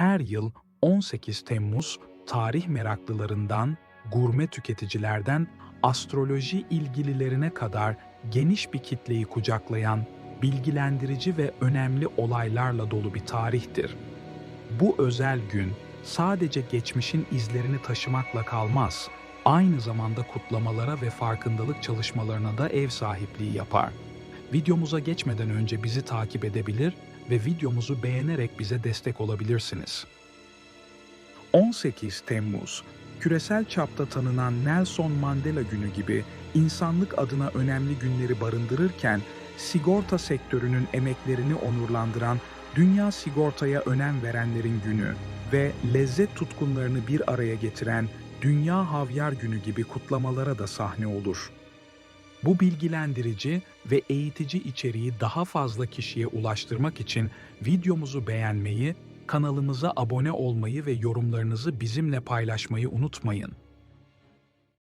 her yıl 18 Temmuz tarih meraklılarından, gurme tüketicilerden astroloji ilgililerine kadar geniş bir kitleyi kucaklayan bilgilendirici ve önemli olaylarla dolu bir tarihtir. Bu özel gün sadece geçmişin izlerini taşımakla kalmaz, aynı zamanda kutlamalara ve farkındalık çalışmalarına da ev sahipliği yapar. Videomuza geçmeden önce bizi takip edebilir ve videomuzu beğenerek bize destek olabilirsiniz. 18 Temmuz, küresel çapta tanınan Nelson Mandela Günü gibi insanlık adına önemli günleri barındırırken, sigorta sektörünün emeklerini onurlandıran Dünya Sigortaya Önem Verenlerin Günü ve lezzet tutkunlarını bir araya getiren Dünya Havyar Günü gibi kutlamalara da sahne olur. Bu bilgilendirici ve eğitici içeriği daha fazla kişiye ulaştırmak için videomuzu beğenmeyi, kanalımıza abone olmayı ve yorumlarınızı bizimle paylaşmayı unutmayın.